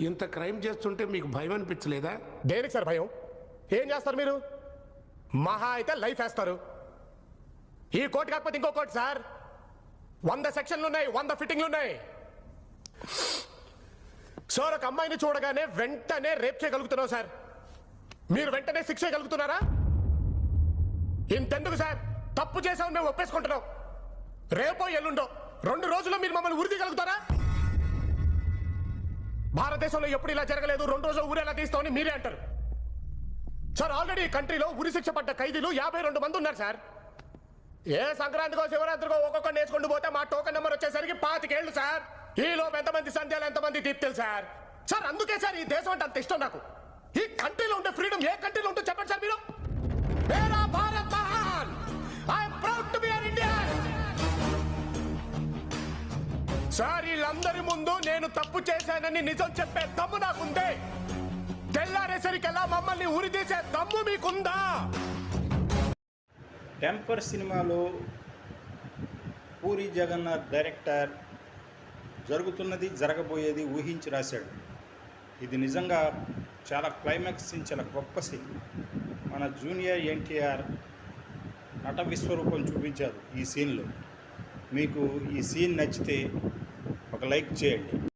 ఇంత క్రైమ్ చేస్తుంటే మీకు భయం అనిపించలేదా? దేనికి సార్ భయం? ఏం చేస్తారు మీరు? మహా అయితే లైఫ్ వేస్తారు. ఈ కోర్టు కాకపోతే ఇంకో కోర్టు సార్. వంద సెక్షన్లు ఉన్నాయి వంద ఫిట్టింగ్లు ఉన్నాయి. సార్ ఒక అమ్మాయిని చూడగానే వెంటనే రేప్ చేయగలుగుతున్నావు సార్. మీరు వెంటనే శిక్ష చేయగలుగుతున్నారా? ఇంతెందుకు సార్? తప్పు చేసామని మేము ఒప్పేసుకుంటున్నాం. రేపో ఎల్లుండో రెండు రోజుల్లో మీరు మమ్మల్ని ఉరిదీయగలుగుతారా భారతదేశంలో ఎప్పుడు ఇలా జరగలేదు? రెండు రోజులు ఊరేలా తీస్తామని మీరే అంటారు. సార్ ఆల్రెడీ కంట్రీలో ఉరి శిక్ష పడ్డ ఖైదీలు యాభై రెండు మంది ఉన్నారు సార్. ఏ సంక్రాంతికో శివరాత్రికో ఒక్కొక్కరిని వేసుకుంటూ పోతే మా టోకెన్ నెంబర్ వచ్చేసరికి పాతికేళ్ళు సార్. ఈలోపు ఎంతమంది సంధ్యాలు ఎంతమంది దీప్తులు సార్. సార్ అందుకే సార్ ఈ దేశం అంటే అంత ఇష్టం నాకు. ఈ కంట్రీలో ఉండే ఫ్రీడమ్ ఏ కంట్రీలో ఉంటే చెప్పండి సార్ మీరు. మేరా భారత్ మహాన్. I'm proud to be an Indian sir మీరందరి ముందు నేను తప్పు చేశానని నిజం చెప్పే దమ్ము నాకుందే. తెల్లారేసరికల్లా మమ్మల్ని ఉరి తీసే దమ్ము మీకుందా? టెంపర్ సినిమాలో పూరి జగన్నాథ్ డైరెక్టర్ జరుగుతున్నది జరగబోయేది ఊహించి రాశాడు. ఇది నిజంగా చాలా క్లైమాక్స్ సీన్ చాలా గొప్ప సీన్. మన జూనియర్ ఎన్టీఆర్ నట విశ్వరూపం చూపించారు ఈ సీన్లో. మీకు ఈ సీన్ నచ్చితే ఒక లైక్ చేయండి.